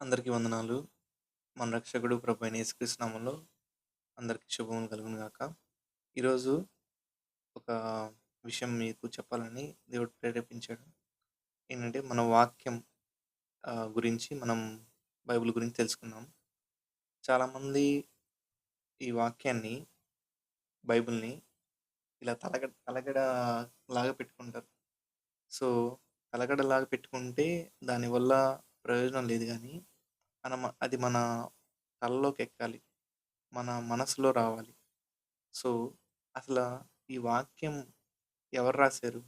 అందరికీ వందనాలు. మన రక్షకుడు ప్రభు అయిన యేసుకృష్ణామంలో అందరికీ శుభములు కలుగును గాక. ఈరోజు ఒక విషయం మీకు చెప్పాలని దేవుడు ప్రేరేపించాడు. ఏంటంటే మన వాక్యం గురించి మనం బైబిల్ గురించి తెలుసుకున్నాం చాలామంది ఈ వాక్యాన్ని, బైబిల్‌ని ఇలా తలగడ లాగా పెట్టుకుంటారు. సో, తలగడలాగా పెట్టుకుంటే దానివల్ల ప్రయోజనం లేదు కానీ మనం అది మన తలలోకెక్కాలి. మన మనసులో రావాలి. సో, అసలు ఈ వాక్యం ఎవరు రాశారు?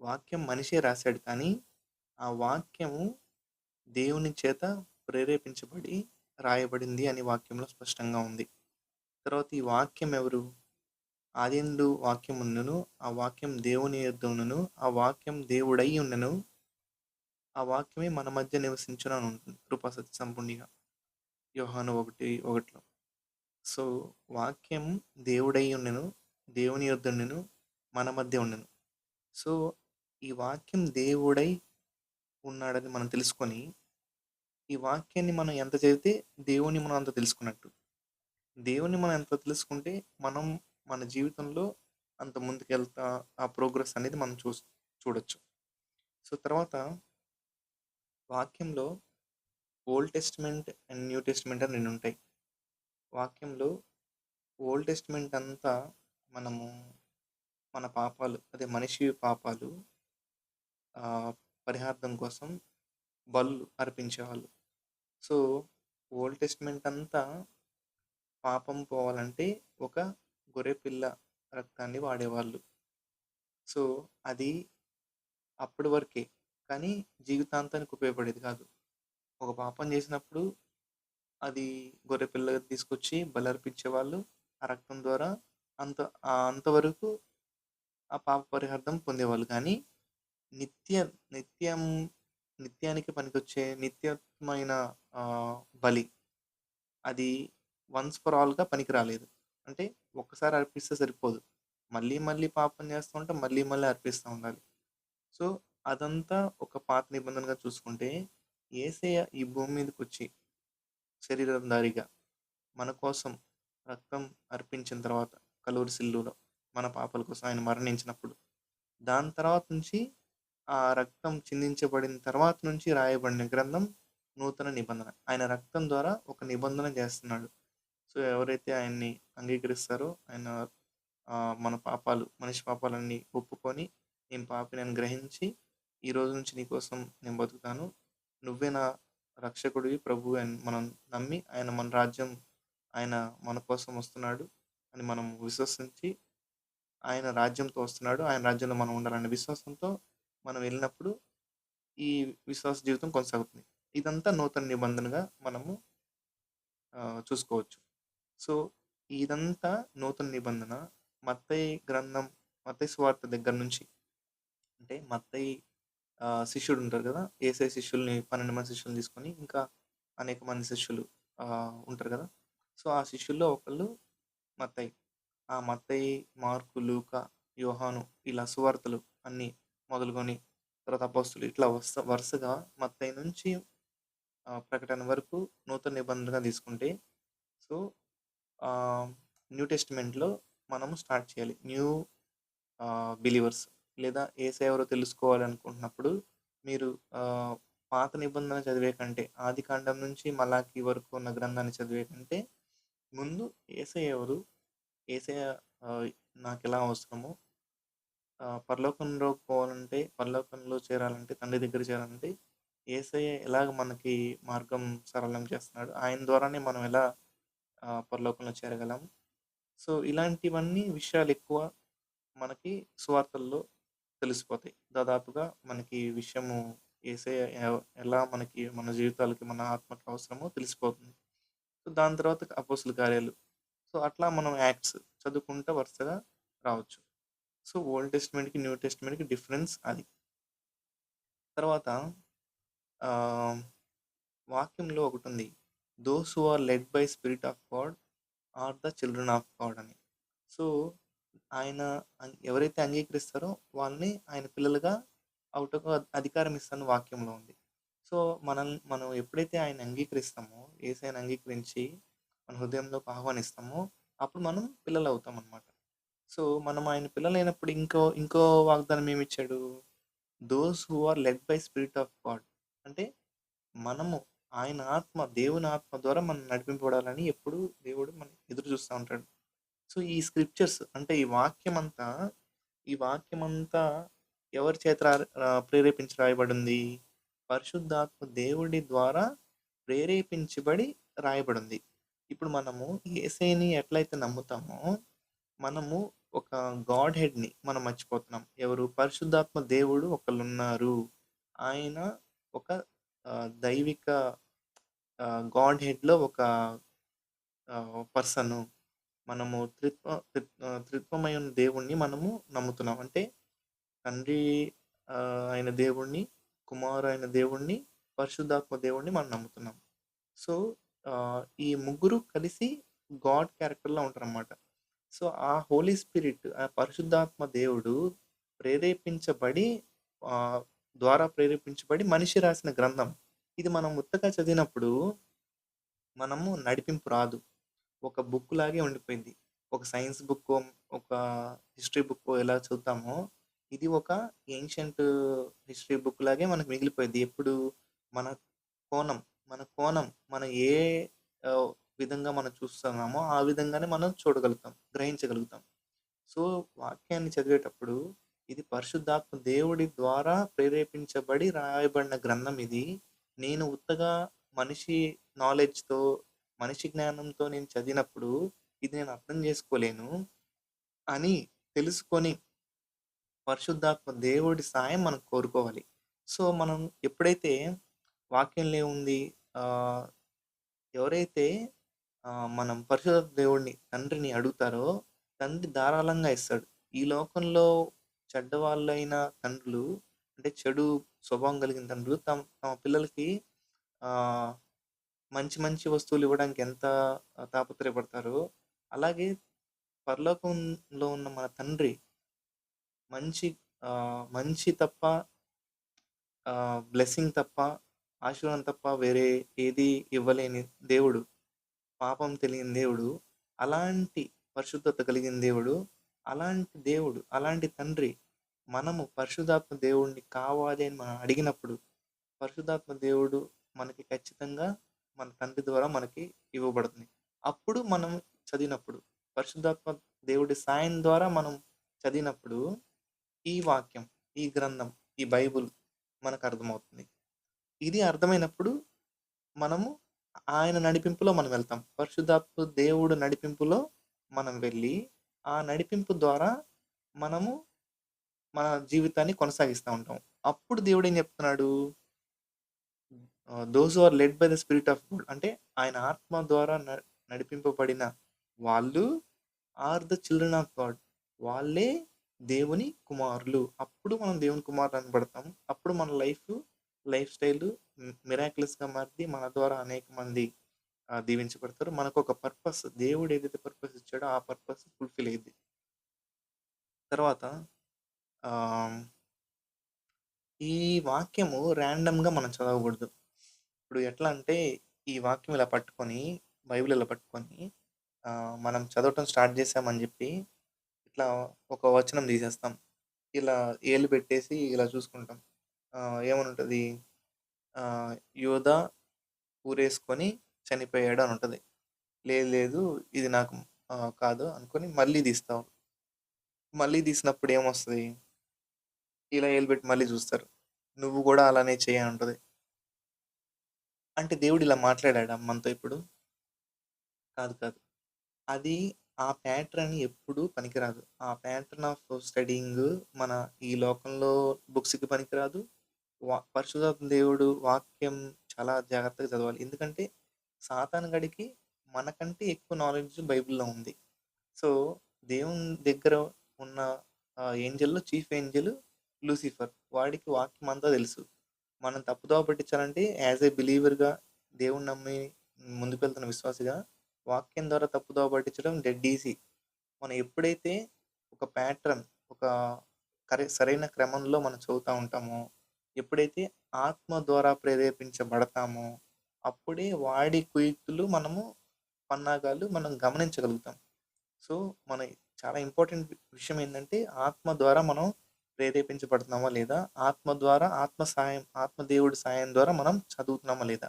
వాక్యం మనిషే రాశాడు కానీ, ఆ వాక్యము దేవుని చేత ప్రేరేపించబడి రాయబడింది అని వాక్యంలో స్పష్టంగా ఉంది. తర్వాత ఈ వాక్యం ఎవరు? ఆదియందు వాక్యముండును. ఆ వాక్యం దేవుని యొద్ద ఉండును. ఆ వాక్యం దేవుడై ఉండెను. ఆ వాక్యమే మన మధ్య నివసించును అని ఉంటుంది. కృపా సత్య సంపూర్ణిగా. యోహాను 1:1లో. సో, వాక్యం దేవుడై ఉండెను. దేవుని యొద్ద ఉండెను. మన మధ్య ఉండెను. సో, ఈ వాక్యం దేవుడై ఉన్నాడని మనం తెలుసుకొని, ఈ వాక్యాన్ని మనం ఎంత చదివితే దేవుని మనం అంత తెలుసుకున్నట్టు. దేవుని మనం ఎంత తెలుసుకుంటే, మనం మన జీవితంలో అంత ముందుకెళ్తా ఆ ప్రోగ్రెస్ అనేది మనం చూ చూడొచ్చు. సో, తర్వాత వాక్యంలో old testament and new testament అని రెండు ఉంటాయి. వాక్యంలో ఓల్డ్ టెస్ట్మెంట్ అంతా మనము మన పాపాలు అదే మనిషి పాపాలు పరిహార్థం కోసం బళ్ళు అర్పించేవాళ్ళు. సో, ఓల్డ్ టెస్ట్మెంట్ అంతా పాపం పోవాలంటే ఒక గొర్రెపిల్ల రక్తాన్ని వాడేవాళ్ళు. సో, అది అప్పటి వరకే. కానీ జీవితాంతానికి ఉపయోగపడేది కాదు. ఒక పాపం చేసినప్పుడు అది గొర్రె పిల్ల తీసుకొచ్చి బలర్పించేవాళ్ళు. ఆ రక్తం ద్వారా అంత అంతవరకు ఆ పాప పరిహార్థం పొందేవాళ్ళు. కానీ నిత్య నిత్యం నిత్యానికి పనికొచ్చే నిత్యమైన బలి అది వన్స్ ఫర్ ఆల్‌గా పనికి రాలేదు. అంటే ఒక్కసారి అర్పిస్తే సరిపోదు. మళ్ళీ మళ్ళీ పాపం చేస్తూ ఉంటే మళ్ళీ మళ్ళీ అర్పిస్తా ఉండాలి. సో, అదంతా ఒక పాత నిబంధనగా చూసుకుంటే, ఏసయ ఈ భూమి మీదకి వచ్చి శరీరధారిగా మన కోసం రక్తం అర్పించిన తర్వాత కలూరి సిల్లులో మన పాపల కోసం ఆయన మరణించినప్పుడు, దాని తర్వాత నుంచి ఆ రక్తం చిందించబడిన తర్వాత నుంచి రాయబడిన గ్రంథం నూతన నిబంధన. ఆయన రక్తం ద్వారా ఒక నిబంధన చేస్తున్నాడు. సో, ఎవరైతే ఆయన్ని అంగీకరిస్తారో ఆయన మన పాపాలు మనిషి పాపాలన్నీ ఒప్పుకొని, నేను పాపినని గ్రహించి, ఈ రోజు నుంచి నీ కోసం నేను బతుకుతాను. నువ్వే నా రక్షకుడివి, ప్రభువు అని మనం నమ్మి, ఆయన మన రాజ్యం ఆయన మన కోసం వస్తున్నాడు అని మనం విశ్వసించి, ఆయన రాజ్యంతో వస్తున్నాడు. ఆయన రాజ్యంలో మనం ఉండాలనే విశ్వాసంతో మనం వెళ్ళినప్పుడు, ఈ విశ్వాస జీవితం కొనసాగుతుంది. ఇదంతా నూతన నిబంధనగా మనము చూసుకోవచ్చు. సో, ఇదంతా నూతన నిబంధన మత్తయి గ్రంథం, మత్తయి స్వార్థ దగ్గర నుంచి అంటే మత్తయి శిష్యుడు ఉంటారు కదా! యేసయ్య శిష్యుల్ని 12 మంది శిష్యుల్ని తీసుకొని, ఇంకా అనేక మంది శిష్యులు ఉంటారు కదా! సో, ఆ శిష్యుల్లో ఒకళ్ళు మత్తయి. ఆ మత్తయి, మార్కు, లూక యోహాను ఇలా సువార్తలు అన్నీ మొదలుకొని, తర్వాత అపస్తులు ఇట్లా వరుస వరుసగా మత్తయి నుంచి ప్రకటన వరకు నూతన నిబంధనగా తీసుకుంటే, సో, న్యూ టెస్ట్మెంట్లో మనము స్టార్ట్ చేయాలి. న్యూ బిలీవర్స్ లేదా ఏసై ఎవరో తెలుసుకోవాలనుకుంటున్నప్పుడు, మీరు పాత నిబంధన చదివే కంటే, ఆదికాండం నుంచి మలాకి వరకు ఉన్న గ్రంథాన్ని చదివే కంటే, ముందు ఏసై ఎవరు? ఏసై నాకు ఎలా అవసరమో పరలోకంలో పోవాలంటే, పరలోకంలో చేరాలంటే, తండ్రి దగ్గర చేరాలంటే, యేసయ్య ఎలాగ మనకి మార్గం సరళం చేస్తున్నాడు. ఆయన ద్వారానే మనం ఎలా పరలోకంలో చేరగలం. సో, ఇలాంటివన్నీ విషయాలు ఎక్కువ మనకి సువార్తల్లో తెలిసిపోతాయి. దాదాపుగా మనకి ఈ విషయము యేసయ్య ఎలా మనకి మన జీవితాలకి, మన ఆత్మకి అవసరమో తెలిసిపోతుంది. సో, దాని తర్వాత అపోస్తల కార్యాలు. సో, అట్లా మనం యాక్ట్స్ చదువుకుంటా వరుసగా రావచ్చు. సో, ఓల్డ్ టెస్ట్మెంట్కి న్యూ టెస్ట్మెంట్కి డిఫరెన్స్ అది. తర్వాత ఆహ్, వాక్యంలో ఒకటుంది. Those who are led by spirit of God are the children of God అని. సో, ఆయన ఎవరైతే అంగీకరిస్తారో వాళ్ళని ఆయన పిల్లలుగా అవుటకు అధికారం ఇస్తాను వాక్యంలో ఉంది. సో, మనం మనం ఎప్పుడైతే ఆయన అంగీకరిస్తామో, ఏసైన అంగీకరించి మన హృదయంలోకి ఆహ్వానిస్తామో, అప్పుడు మనం పిల్లలు అవుతాం అనమాట సో, మనం ఆయన పిల్లలైనప్పుడు ఇంకో ఇంకో వాగ్దానం ఏమిచ్చాడు? Those who are led by spirit of God. అంటే మనము ఆయన ఆత్మ, దేవుని ఆత్మ ద్వారా మనం నడిపింపబడాలని ఎప్పుడూ దేవుడు మనం ఎదురు చూస్తూ ఉంటాడు. సో, ఈ స్క్రిప్చర్స్ అంటే ఈ వాక్యం అంతా ఈ వాక్యం అంతా ఎవరి చేత రా ప్రేరేపించి రాయబడింది? పరిశుద్ధాత్మ దేవుడి ద్వారా ప్రేరేపించబడి రాయబడింది. ఇప్పుడు మనము ఏసైని ఎట్లయితే నమ్ముతామో, మనము ఒక గాడ్ హెడ్‌ని మనం మర్చిపోతున్నాం. ఎవరు? పరిశుద్ధాత్మ దేవుడు ఒకళ్ళున్నారు. ఆయన ఒక దైవిక గాడ్ హెడ్‌లో ఒక పర్సను. మనము త్రిత్వ త్రిత్వమై ఉన్న త్రిత్వమైన మనము నమ్ముతున్నాం. అంటే తండ్రి అయిన దేవుణ్ణి కుమారు అయిన దేవుణ్ణి పరిశుద్ధాత్మ దేవుణ్ణి మనం నమ్ముతున్నాం. సో, ఈ ముగ్గురు కలిసి గాడ్ క్యారెక్టర్‌లో ఉంటారన్నమాట సో, ఆ హోలీ స్పిరిట్ ఆ పరిశుద్ధాత్మ దేవుడు ప్రేరేపించబడి ద్వారా ప్రేరేపించబడి మనిషి రాసిన గ్రంథం. ఇది మనం ఉత్తగా చదివినప్పుడు మనము నడిపింపు రాదు. ఒక బుక్ లాగే ఉండిపోయింది. ఒక సైన్స్ బుక్కో, ఒక హిస్టరీ బుక్కో ఎలా చూద్దామో ఇది ఒక ఏన్షియంట్ హిస్టరీ బుక్ లాగే మనకు మిగిలిపోయింది ఎప్పుడు? మన కోణం, మన కోణం మనం ఏ విధంగా మనం చూస్తున్నామో, ఆ విధంగానే మనం చూడగలుగుతాం, గ్రహించగలుగుతాం. సో, వాక్యాన్ని చదివేటప్పుడు ఇది పరిశుద్ధాత్మ దేవుడి ద్వారా ప్రేరేపించబడి రాయబడిన గ్రంథం ఇది. నేను ఉత్తగా మనిషి నాలెడ్జ్‌తో, మనిషి జ్ఞానంతో నేను చదివినప్పుడు, ఇది నేను అర్థం చేసుకోలేను అని తెలుసుకొని పరిశుద్ధాత్మ దేవుడి సాయం మనం కోరుకోవాలి. సో, మనం ఎప్పుడైతే వాక్యంలో ఉంది ఎవరైతే మనం పరిశుద్ధ దేవుడిని, తండ్రిని అడుగుతారో, తండ్రి ధారాళంగా ఇస్తాడు. ఈ లోకంలో చెడ్డవాళ్ళైన తండ్రులు, అంటే చెడు స్వభావం కలిగిన తండ్రులు తమ తమ పిల్లలకి మంచి మంచి వస్తువులు ఇవ్వడానికి ఎంత తాపత్రయపడతారో, అలాగే పరలోకంలో ఉన్న మన తండ్రి మంచి మంచి తప్ప బ్లెస్సింగ్ తప్ప, ఆశీర్వాదం తప్ప వేరే ఏది ఇవ్వలేని దేవుడు. పాపం తెలియని దేవుడు. అలాంటి పరిశుద్ధత కలిగిన దేవుడు. అలాంటి దేవుడు, అలాంటి తండ్రి మనము పరిశుద్ధాత్మ దేవుడిని కావాలి అని మనం అడిగినప్పుడు, పరిశుద్ధాత్మ దేవుడు మనకి ఖచ్చితంగా మన తండ్రి ద్వారా మనకి ఇవ్వబడుతుంది. అప్పుడు మనం చదివినప్పుడు, పరిశుద్ధాత్మ దేవుడి సాయం ద్వారా మనం చదివినప్పుడు, ఈ వాక్యం, ఈ గ్రంథం, ఈ బైబుల్ మనకు అర్థమవుతుంది. ఇది అర్థమైనప్పుడు మనము ఆయన నడిపింపులో మనం వెళ్తాం. పరిశుద్ధాత్మ దేవుడు నడిపింపులో మనం వెళ్ళి, ఆ నడిపింపు ద్వారా మనము మన జీవితాన్ని కొనసాగిస్తూ ఉంటాం. అప్పుడు దేవుడు ఏం చెప్తున్నాడు? Those are led by the spirit of God అంటే ఆయన ఆత్మ ద్వారా న నడిపింపబడిన వాళ్ళు are the children of God. వాళ్ళే దేవుని కుమారులు. అప్పుడు మనం దేవుని కుమారులు అనబడతాము అప్పుడు మన లైఫ్, లైఫ్ స్టైల్ మి మారి మన ద్వారా అనేక మంది ఆహ్, దీవించబడతారు. ఒక పర్పస్ దేవుడు ఏదైతే పర్పస్ ఇచ్చాడో, ఆ పర్పస్ ఫుల్‌ఫిల్ అయ్యింది తర్వాత ఈ వాక్యము ర్యాండమ్‌గా మనం చదవకూడదు. ఇప్పుడు ఎట్లా అంటే, ఈ వాక్యం ఇలా పట్టుకొని, బైబిల్ ఇలా పట్టుకొని మనం చదవటం స్టార్ట్ చేశామని చెప్పి, ఇట్లా ఒక వచనం తీసేస్తాం. ఇలా ఏలు పెట్టేసి ఇలా చూసుకుంటాం. ఏమని ఏమనుంటది? యోధ ఊరేసుకొని చనిపోయాడు అని ఉంటుంది లేదు లేదు ఇది నాకు కాదు అనుకొని మళ్ళీ తీస్తాం. మళ్ళీ తీసినప్పుడు ఏమొస్తుంది ఇలా ఏలు పెట్టి మళ్ళీ చూస్తారు. నువ్వు కూడా అలానే చెయ్యి ఉంటుంది అంటే దేవుడు ఇలా మాట్లాడాడా మనతో ఇప్పుడు? కాదు కాదు. అది ఆ ప్యాటర్న్ ఎప్పుడూ పనికిరాదు. ఆ ప్యాటర్న్ ఆఫ్ స్టడీయింగ్ మన ఈ లోకంలో బుక్స్‌కి పనికిరాదు. వా పరిశుధాత్మ దేవుడు వాక్యం చాలా జాగ్రత్తగా చదవాలి. ఎందుకంటే సాతాను గడికి మనకంటే ఎక్కువ నాలెడ్జ్ బైబిల్‌లో ఉంది. సో, దేవుని దగ్గర ఉన్న ఏంజల్లో ఏంజెల్‌లో చీఫ్ ఏంజెల్ లూసిఫర్. వాడికి వాక్యం అంతా తెలుసు. మనం తప్పుదోవ పట్టించాలంటే యాస్ ఏ బిలీవర్‌గా దేవుణ్ణి నమ్మి ముందుకు వెళ్తున్న విశ్వాసిగా వాక్యం ద్వారా తప్పుదోవ పట్టించడం డెడ్ ఈజీ. మనం ఎప్పుడైతే ఒక ప్యాటర్న్, ఒక కరె సరైన క్రమంలో మనం చదువుతూ ఉంటామో, ఎప్పుడైతే ఆత్మ ద్వారా ప్రేరేపించబడతామో, అప్పుడే వాడి కుయుక్తులు మనము, పన్నాగాలు మనం గమనించగలుగుతాం. సో, మన చాలా ఇంపార్టెంట్ విషయం ఏంటంటే ఆత్మ ద్వారా మనం ప్రేరేపించబడుతున్నామా లేదా? ఆత్మ ద్వారా ఆత్మ సాయం ఆత్మదేవుడి సాయం ద్వారా మనం చదువుతున్నామా లేదా?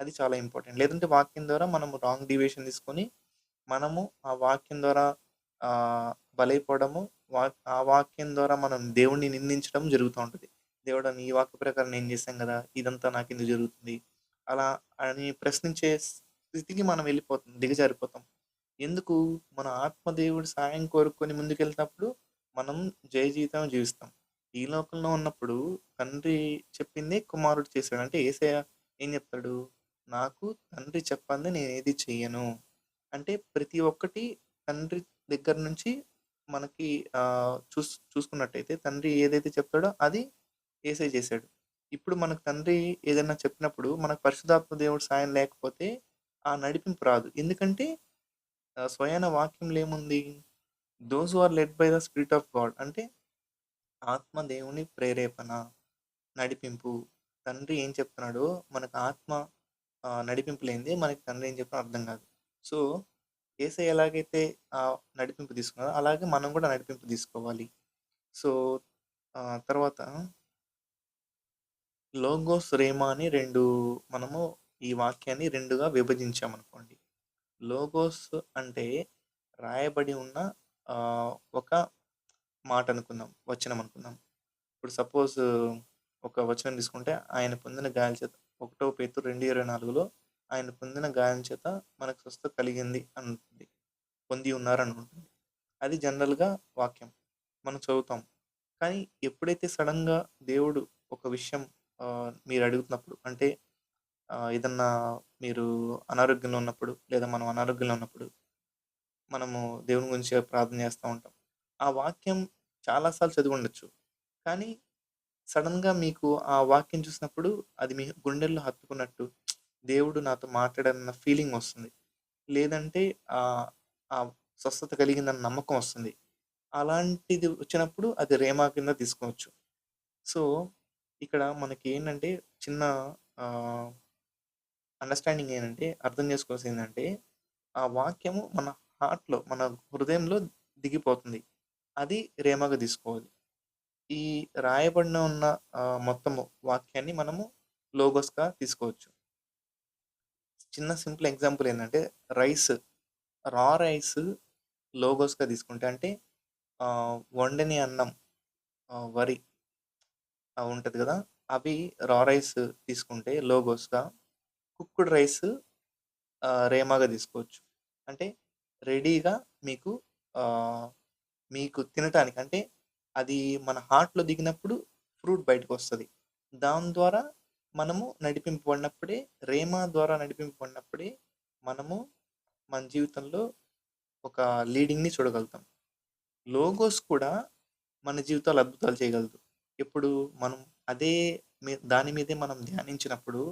అది చాలా ఇంపార్టెంట్. లేదంటే వాక్యం ద్వారా మనము రాంగ్ డివేషన్ తీసుకొని, మనము ఆ వాక్యం ద్వారా బలైపోవడము, వాక్ ఆ వాక్యం ద్వారా మనం దేవుడిని నిందించడం జరుగుతూ ఉంటుంది దేవుడు నీ వాక్య ప్రకారం నేను చేశాం కదా ఇదంతా నాకెందుకు జరుగుతుంది? అలా అని ప్రశ్నించే స్థితికి మనం వెళ్ళిపోతాం. దిగజారిపోతాం. ఎందుకు? మన ఆత్మదేవుడి సాయం కోరుకొని ముందుకెళ్తన్నప్పుడు, మనం జయ జీవితం జీవిస్తాం. ఈ లోకంలో ఉన్నప్పుడు తండ్రి చెప్పిందే కుమారుడు చేశాడు. అంటే యేసయ్య ఏం చెప్తాడు? నాకు తండ్రి చెప్పింది నేను ఏది చెయ్యను. అంటే ప్రతి ఒక్కటి తండ్రి దగ్గర నుంచి మనకి చూస్ చూసుకున్నట్టయితే తండ్రి ఏదైతే చెప్తాడో అది ఏసై చేశాడు. ఇప్పుడు మనకు తండ్రి ఏదైనా చెప్పినప్పుడు మనకు పరిశుధాత్మ దేవుడు సాయం లేకపోతే ఆ నడిపింపు రాదు. ఎందుకంటే ఆహ్, స్వయాన వాక్యంలో ఏముంది? Those are led by the spirit of God అంటే ఆత్మ దేవుని ప్రేరేపణ, నడిపింపు. తండ్రి ఏం చెప్తున్నాడో మనకు ఆత్మ నడిపింపు లేనిదే మనకి తండ్రి ఏం చెప్పినా అర్థం కాదు. సో, ఏసై ఎలాగైతే ఆ నడిపింపు తీసుకున్నారో అలాగే మనం కూడా నడిపింపు తీసుకోవాలి. సో, తర్వాత లోగోస్, రేమా అని రెండు మనము ఈ వాక్యాన్ని రెండుగా విభజించామనుకోండి. లోగోస్ అంటే రాయబడి ఉన్న ఒక మాట అనుకుందాం. వచనం అనుకుందాం. ఇప్పుడు సపోజ్ ఒక వచనం తీసుకుంటే, ఆయన పొందిన గాయాల చేత ఒకటో పేరు రెండు ఇరవై నాలుగులో ఆయన పొందిన గాయాల చేత మనకు స్వస్థ కలిగింది అని ఉంటుంది. పొంది ఉన్నారని ఉంటుంది. అది జనరల్‌గా వాక్యం. మనం చదువుతాం. కానీ ఎప్పుడైతే సడన్గా దేవుడు ఒక విషయం మీరు అడుగుతున్నప్పుడు అంటే ఏదన్నా మీరు అనారోగ్యంలో ఉన్నప్పుడు, లేదా మనం అనారోగ్యంలో ఉన్నప్పుడు, మనము దేవుని గురించి ప్రార్థన చేస్తూ ఉంటాం. ఆ వాక్యం చాలాసార్లు చదివి ఉండొచ్చు కానీ సడన్గా మీకు ఆ వాక్యం చూసినప్పుడు అది మీ గుండెల్లో హత్తుకున్నట్టు దేవుడు నాతో మాట్లాడాడన్న ఫీలింగ్ వస్తుంది. లేదంటే ఆ స్వస్థత కలిగిందన్న నమ్మకం వస్తుంది. అలాంటిది వచ్చినప్పుడు అది రేమా కింద తీసుకోవచ్చు. సో, ఇక్కడ మనకి ఏంటంటే చిన్న అండర్‌స్టాండింగ్ ఏంటంటే అర్థం చేసుకోవాల్సింది ఏంటంటే, ఆ వాక్యము మన హార్ట్‌లో, మన హృదయంలో దిగిపోతుంది. అది రేమాగా తీసుకోవాలి. ఈ రాయబడిన ఉన్న మొత్తము వాక్యాన్ని మనము లోగోస్‌గా తీసుకోవచ్చు. చిన్న సింపుల్ ఎగ్జాంపుల్ ఏంటంటే రైస్, రా రైస్ లోగోస్‌గా తీసుకుంటే అంటే వండని అన్నం వరి ఉంటుంది కదా అవి రా రైస్ తీసుకుంటే లోగోస్‌గా, కుక్డ్ రైస్ రేమాగా తీసుకోవచ్చు. అంటే రెడీగా మీకు మీకు తినటానికి అంటే అది మన హార్ట్‌లో దిగినప్పుడు ఫ్రూట్ బయటకు వస్తుంది దాని ద్వారా మనము నడిపింపబడినప్పుడే రేమా ద్వారా నడిపింపబడినప్పుడే మనము మన జీవితంలో ఒక లీడింగ్‌ని చూడగలుగుతాం. లోగోస్ కూడా మన జీవితాలు అద్భుతాలు చేయగలదు. ఇప్పుడు మనం అదే మీ దాని మీదే మనం ధ్యానించినప్పుడు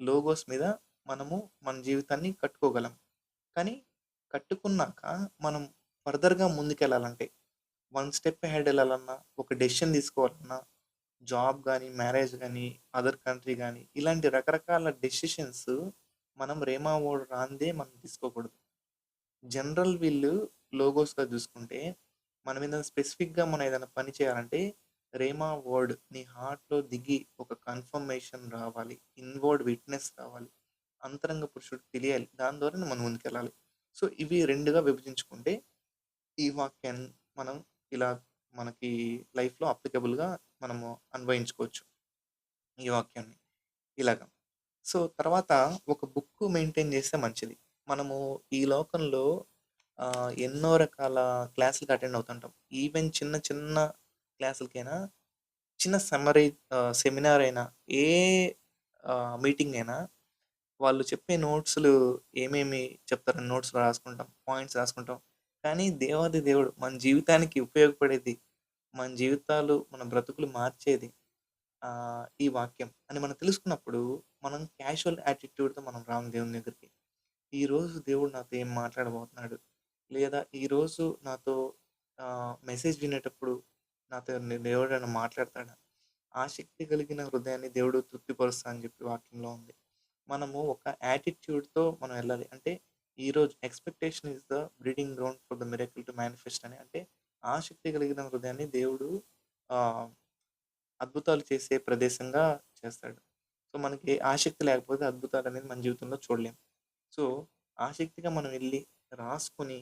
లోగోస్ మీద మనము మన జీవితాన్ని కట్టుకోగలం. కానీ కట్టుకున్నాక మనం ఫర్దర్‌గా ముందుకెళ్ళాలంటే, వన్ స్టెప్ హెడ్ వెళ్ళాలన్నా ఒక డెసిషన్ తీసుకోవాలన్నా, జాబ్ కానీ మ్యారేజ్ కానీ అదర్ కంట్రీ కానీ ఇలాంటి రకరకాల డెసిషన్స్ మనం రేమా ఓడ్ రాందే మనం తీసుకోకూడదు. జనరల్ వీళ్ళు లోగోస్‌గా చూసుకుంటే, మనం ఏదైనా స్పెసిఫిక్‌గా మనం ఏదైనా పని చేయాలంటే, రేమా వర్డ్ నీ హార్ట్‌లో దిగి ఒక కన్ఫర్మేషన్ రావాలి. ఇన్‌వర్డ్ విట్‌నెస్ రావాలి. అంతరంగ పురుషుడు తెలియాలి. దాని ద్వారానే మనం ముందుకెళ్ళాలి. సో, ఇవి రెండుగా విభజించుకుంటే, ఈ వాక్యాన్ని మనం ఇలా మనకి లైఫ్‌లో అప్లికబుల్‌గా మనము అన్వయించుకోవచ్చు. ఈ వాక్యాన్ని. ఇలాగ. సో, తర్వాత ఒక బుక్ మెయింటైన్ చేస్తే మంచిది. మనము ఈ లోకంలో ఎన్నో రకాల క్లాసులకు అటెండ్ అవుతుంటాం. ఈవెన్ చిన్న చిన్న క్లాసులకైనా, చిన్న సమ్మరీ సెమినార్ అయినా, ఏ మీటింగ్ అయినా వాళ్ళు చెప్పే నోట్స్‌లు ఏమేమి చెప్తారని నోట్స్ రాసుకుంటాం. పాయింట్స్ రాసుకుంటాం. కానీ దేవాది దేవుడు మన జీవితానికి ఉపయోగపడేది, మన జీవితాలు, మన బ్రతుకులు మార్చేది ఈ వాక్యం అని మనం తెలుసుకున్నప్పుడు, మనం క్యాషువల్ యాటిట్యూడ్‌తో మనం రాము దేవుని దగ్గరికి. ఈరోజు దేవుడు నాతో ఏం మాట్లాడబోతున్నాడు? లేదా ఈరోజు నాతో మెసేజ్ వినేటప్పుడు నాతో దేవుడు దేవుడేమైనా మాట్లాడతాడా? ఆసక్తి కలిగిన హృదయాన్ని దేవుడు తృప్తిపరుస్తా అని చెప్పి వాక్యంలో ఉంది. మనము ఒక యాటిట్యూడ్‌తో మనం వెళ్ళాలి. అంటే ఈరోజు expectation is the breeding ground for the miracle to manifest అని. అంటే ఆసక్తి కలిగిన హృదయాన్ని దేవుడు అద్భుతాలు చేసే ప్రదేశంగా చేస్తాడు. సో, మనకి ఆసక్తి లేకపోతే అద్భుతాలు అనేది మన జీవితంలో చూడలేం. సో, ఆసక్తిగా మనం వెళ్ళి రాసుకొని,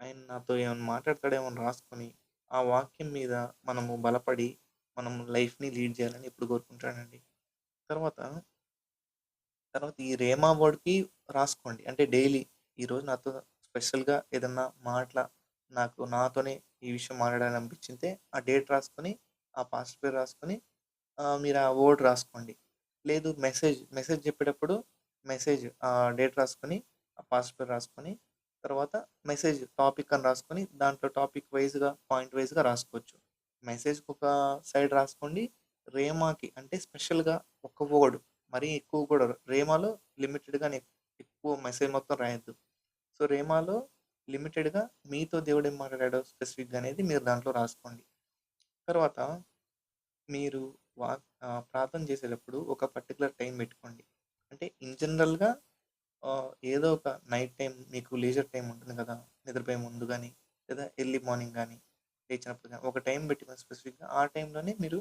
ఆయన నాతో ఏమైనా మాట్లాడతాడేమో రాసుకొని, ఆ వాక్యం మీద మనము బలపడి, మనం లైఫ్‌ని లీడ్ చేయాలని ఎప్పుడు కోరుకుంటానండి. తర్వాత తర్వాత ఈ రేమా వర్డ్‌కి రాసుకోండి. అంటే డైలీ ఈరోజు నాతో స్పెషల్‌గా ఏదన్నా మాటల నాకు నాతోనే ఈ విషయం మాట్లాడాలని అనిపించితే, ఆ డేట్ రాసుకొని, ఆ పాస్టర్ పేరు రాసుకొని మీరు ఆ వర్డ్ రాసుకోండి. లేదు మెసేజ్, మెసేజ్ చెప్పేటప్పుడు మెసేజ్ ఆ డేట్ రాసుకొని, ఆ పాస్టర్ పేరు రాసుకొని, తర్వాత మెసేజ్ టాపిక్ అని రాసుకొని, దాంట్లో టాపిక్ వైజ్గా పాయింట్ వైస్‌గా రాసుకోవచ్చు. మెసేజ్‌కి ఒక సైడ్ రాసుకోండి. రేమాకి అంటే స్పెషల్‌గా ఒక వర్డ్ మరీ ఎక్కువ కూడా రేమాలో లిమిటెడ్గా ఎక్కువ మెసేజ్ మొత్తం రాయొద్దు. సో, రేమాలో లిమిటెడ్‌గా మీతో దేవుడు ఏం మాట్లాడాడో స్పెసిఫిక్‌గా అనేది మీరు దాంట్లో రాసుకోండి. తర్వాత మీరు వా ప్రార్థన చేసేటప్పుడు ఒక పర్టికులర్ టైం పెట్టుకోండి. అంటే ఇన్ జనరల్‌గా ఏదో ఒక నైట్ టైం మీకు లీజర్ టైం ఉంటుంది కదా! నిద్రపోయే ముందు కానీ లేదా ఎర్లీ మార్నింగ్ కానీ లేచినప్పుడు కానీ ఒక టైం పెట్టుకుని స్పెసిఫిక్‌గా ఆ టైంలోనే మీరు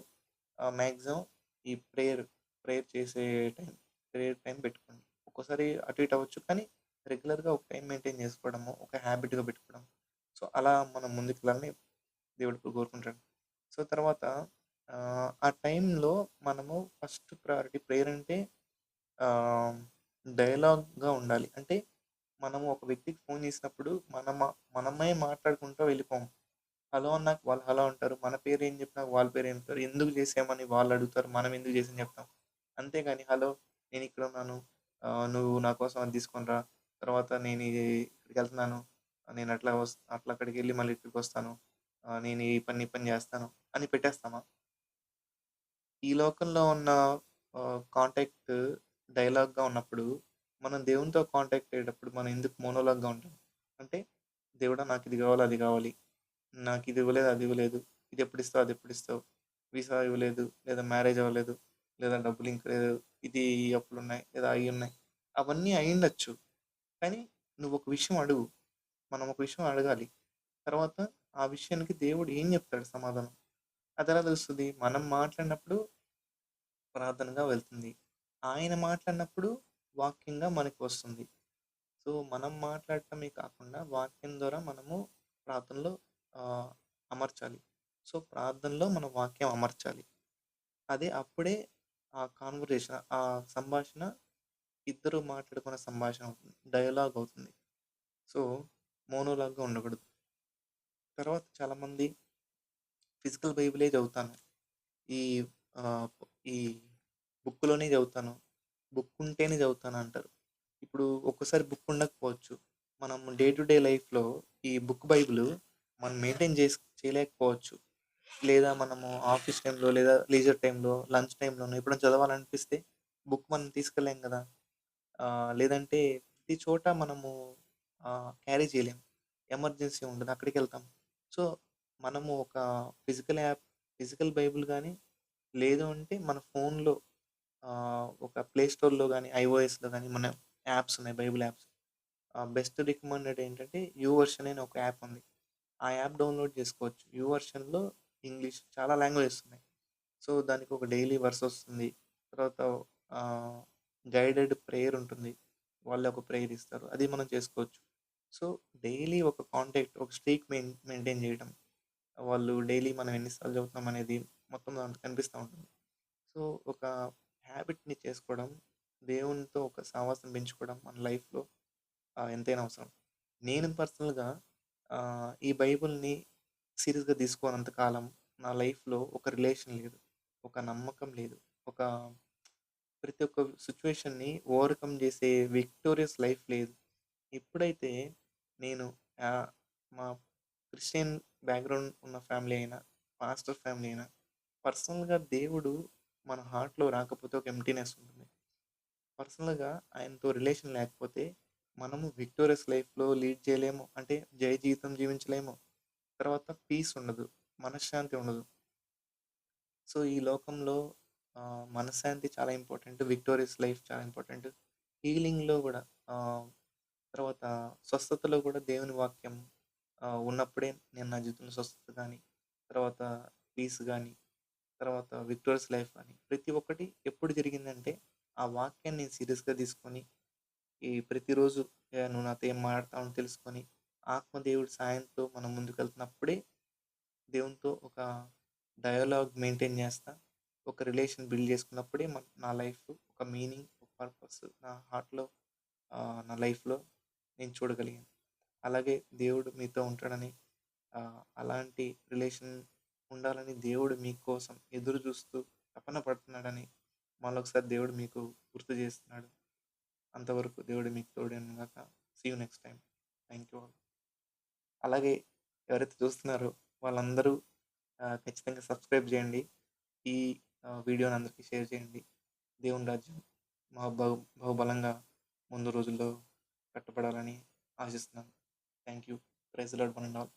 మ్యాక్సిమం ఈ ప్రేయర్, ప్రేయర్ చేసే టైం, ప్రేయర్ టైం పెట్టుకోండి. ఒక్కోసారి అటు ఇటు అవ్వచ్చు. కానీ రెగ్యులర్‌గా ఒక టైం మెయింటైన్ చేసుకోవడము, ఒక హ్యాబిట్‌గా పెట్టుకోవడం. సో, అలా మనం ముందుకెళ్ళాలని దేవుడు కోరుకుంటాడు. సో, తర్వాత ఆ టైంలో మనము ఫస్ట్ ప్రయారిటీ ప్రేయర్ అంటే డైలాగ్గా ఉండాలి. అంటే మనము ఒక వ్యక్తికి ఫోన్ చేసినప్పుడు మనమ మనమే మాట్లాడుకుంటూ వెళ్ళిపోము. హలో అన్నాక వాళ్ళు హలో అంటారు. మన పేరు ఏం చెప్పినా వాళ్ళ పేరు ఏం చెప్తారు. ఎందుకు చేసామని వాళ్ళు అడుగుతారు. మనం ఎందుకు చేసామని చెప్తాం. అంతేగాని హలో నేను ఇక్కడ ఉన్నాను. నువ్వు నా కోసం అది తీసుకునిరా తర్వాత నేను ఇక్కడికి వెళ్తున్నాను నేను అట్లా వస్తా అట్లా అక్కడికి వెళ్ళి మళ్ళీ ఇక్కడికి వస్తాను నేను ఈ పని, ఈ పని చేస్తాను అని పెట్టేస్తామా? ఈ లోకంలో ఉన్న కాంటాక్ట్ డైలాగ్‌గా ఉన్నప్పుడు, మనం దేవునితో కాంటాక్ట్ అయ్యేటప్పుడు మనం ఎందుకు మోనోలాగ్‌గా ఉంటాం? అంటే దేవుడా నాకు ఇది కావాలి, అది కావాలి. నాకు ఇది ఇవ్వలేదు, అది ఇవ్వలేదు. ఇది ఎప్పుడు ఇస్తావు అది ఎప్పుడు ఇస్తావు వీసా ఇవ్వలేదు, లేదా మ్యారేజ్ అవ్వలేదు, లేదా డబ్బులు ఇంక లేదు. ఇది ఈ అప్పులున్నాయి, లేదా అయ్యున్నాయి. అవన్నీ అయ్యుండొచ్చు. కానీ నువ్వు ఒక విషయం అడుగు. మనం ఒక విషయం అడగాలి. తర్వాత ఆ విషయానికి దేవుడు ఏం చెప్తాడు సమాధానం? అది ఎలా తెలుస్తుంది మనం మాట్లాడినప్పుడు ప్రార్థనగా వెళ్తుంది. ఆయన మాట్లాడినప్పుడు వాక్యంగా మనకి వస్తుంది. సో, మనం మాట్లాడటమే కాకుండా వాక్యం ద్వారా మనము ప్రార్థనలో అమర్చాలి. సో, ప్రార్థనలో మన వాక్యం అమర్చాలి. అదే అప్పుడే ఆ కన్వర్జేషన్ ఆ సంభాషణ ఇద్దరు మాట్లాడుకున్న సంభాషణ అవుతుంది. డయలాగ్ అవుతుంది. సో, మోనోలాగ్‌గా ఉండకూడదు. తర్వాత చాలామంది ఫిజికల్ బైబిలే చదువుతాను. ఈ ఈ బుక్‌లోనే చదువుతాను. బుక్ ఉంటేనే చదువుతాను అంటారు. ఇప్పుడు ఒక్కసారి బుక్ ఉండకపోవచ్చు. మనం డే టు డే లైఫ్‌లో ఈ బుక్ బైబిలు మనం మెయింటైన్ చేసి చేయలేకపోవచ్చు. లేదా మనము ఆఫీస్ టైంలో లేదా లీజర్ టైంలో లంచ్ టైమ్‌లోనో ఎప్పుడైనా చదవాలనిపిస్తే బుక్ మనం తీసుకెళ్ళలేం కదా! లేదంటే ప్రతి చోట మనము క్యారీ చేయలేం. ఎమర్జెన్సీ ఉండదు. అక్కడికి వెళ్తాం సో, మనము ఒక ఫిజికల్ యాప్ ఫిజికల్ బైబిల్ కానీ లేదు అంటే మన ఫోన్‌లో ఒక ప్లే స్టోర్‌లో కానీ ఐఓఎస్‌లో కానీ మన యాప్స్ ఉన్నాయి. Bible apps. బెస్ట్ రికమెండెడ్ ఏంటంటే యూ వర్షన్ అని ఒక యాప్ ఉంది. ఆ యాప్ డౌన్‌లోడ్ చేసుకోవచ్చు. యూ వర్షన్‌లో ఇంగ్లీష్ చాలా లాంగ్వేజెస్ ఉన్నాయి. సో, దానికి ఒక డైలీ వర్స్ వస్తుంది. తర్వాత గైడెడ్ ప్రేయర్ ఉంటుంది. వాళ్ళు ఒక ప్రేయర్ ఇస్తారు. అది మనం చేసుకోవచ్చు. సో, డైలీ ఒక కాంటాక్ట్ ఒక స్ట్రీక్ మెయిన్ మెయింటైన్ చేయడం. వాళ్ళు డైలీ మనం ఎన్నిసార్లు చదువుతున్నాం అనేది మొత్తం దాంట్లో కనిపిస్తూ ఉంటుంది. సో, ఒక హ్యాబిట్‌ని చేసుకోవడం, దేవునితో ఒక సహవాసం పెంచుకోవడం మన లైఫ్‌లో ఎంతైనా అవసరం. నేను పర్సనల్‌గా ఈ బైబిల్‌ని సీరియస్‌గా తీసుకోనంత కాలం నా లైఫ్‌లో ఒక రిలేషన్ లేదు. ఒక నమ్మకం లేదు. ఒక ప్రతి ఒక్క సిట్యుయేషన్‌ని ఓవర్‌కమ్ చేసే విక్టోరియస్ లైఫ్ లేదు. ఎప్పుడైతే నేను ఆహ్, మా క్రిస్టియన్ బ్యాక్‌గ్రౌండ్ ఉన్న ఫ్యామిలీ అయినా, పాస్టర్ ఫ్యామిలీ అయినా, పర్సనల్‌గా దేవుడు మన హార్ట్‌లో రాకపోతే ఒక ఎంప్టీనెస్ ఉంటుంది. పర్సనల్‌గా ఆయనతో రిలేషన్ లేకపోతే మనము విక్టోరియస్ లైఫ్‌లో లీడ్ చేయలేము. అంటే జయ జీవితం జీవించలేము. తర్వాత పీస్ ఉండదు. మనశ్శాంతి ఉండదు. సో, ఈ లోకంలో మనశ్శాంతి చాలా ఇంపార్టెంట్. విక్టోరియస్ లైఫ్ చాలా ఇంపార్టెంట్. హీలింగ్‌లో కూడా తర్వాత స్వస్థతలో కూడా దేవుని వాక్యం ఉన్నప్పుడే నేను నా జీవితంలో స్వస్థత కానీ తర్వాత పీస్ కానీ తర్వాత విక్టోరియస్ లైఫ్ కానీ ప్రతి ఒక్కటి ఎప్పుడు జరిగిందంటే, ఆ వాక్యాన్ని నేను సీరియస్‌గా తీసుకొని, ఈ ప్రతిరోజు నువ్వు నాతో ఏం మాట్లాడతావని తెలుసుకొని, ఆత్మదేవుడి సాయంతో మనం ముందుకెళ్తున్నప్పుడే, దేవునితో ఒక డయలాగ్ మెయింటైన్ చేస్తా. ఒక రిలేషన్ బిల్డ్ చేసుకున్నప్పుడే మ నా లైఫ్ ఒక మీనింగ్, ఒక పర్పస్ నా హార్ట్‌లో నా లైఫ్‌లో నేను చూడగలిగాను. అలాగే దేవుడు మీతో ఉంటాడని అలాంటి రిలేషన్ ఉండాలని దేవుడు మీకోసం ఎదురు చూస్తూ తపన పడుతున్నాడని మరొకసారి దేవుడు మీకు గుర్తు చేస్తున్నాడు. అంతవరకు దేవుడు మీకు తోడును గాక. See you next time thank you all. అలాగే ఎవరైతే చూస్తున్నారో వాళ్ళందరూ ఖచ్చితంగా సబ్స్క్రైబ్ చేయండి. ఈ వీడియోని అందరికీ షేర్ చేయండి. దేవుని రాజ్యం మా బహు బహుబలంగా ముందు రోజుల్లో కట్టబడాలని ఆశిస్తున్నాను. Thank you. Praise lord one and all.